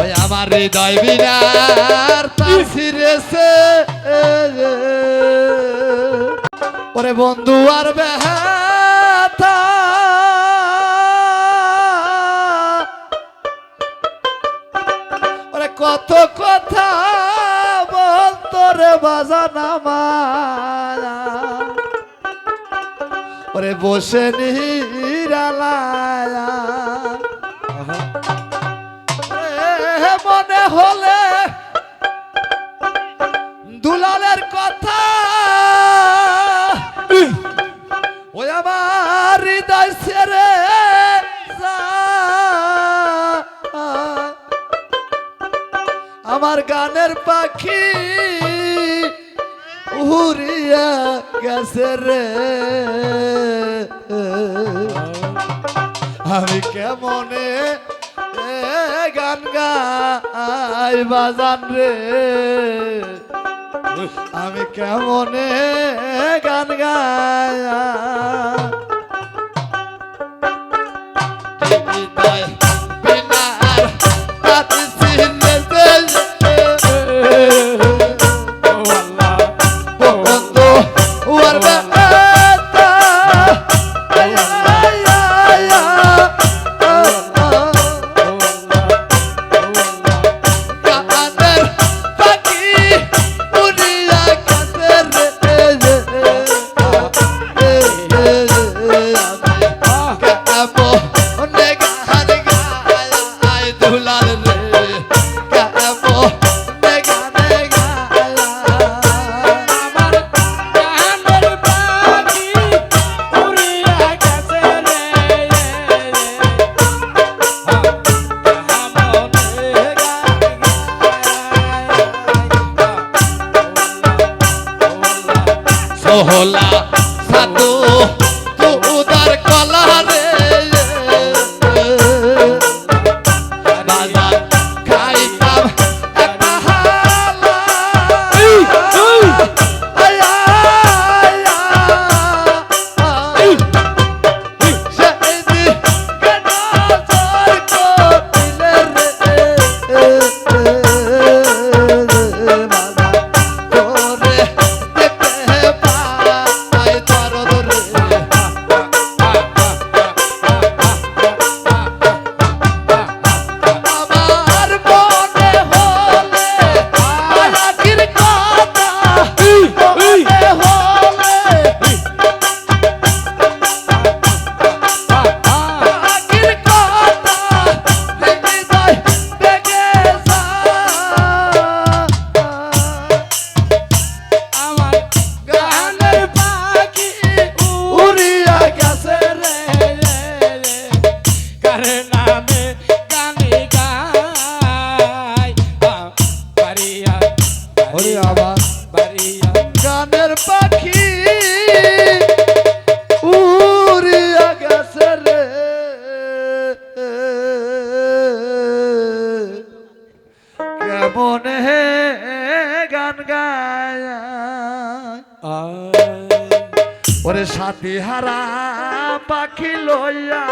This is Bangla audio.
ওই আমার হৃদয় বিনার ওরে বন্ধু আর ওরে কত কথা বলতো রে বাজানা মায়া ওরে বসে নিরালায়া হলে দুলালের কথা ওই আমার হৃদয় যায়। আমার গানের পাখি উড়িয়া গেছে রে আমি কেমনে গান গাই বাজান রে। আমি কেমনে গান গাই? সোহলা সাধু তুদার কলা ওরে আবার। গানের পাখি উড়িয়া গেছে রে। কেমন হে গান গায়। ওরে সাথী হারা পাখি লইয়া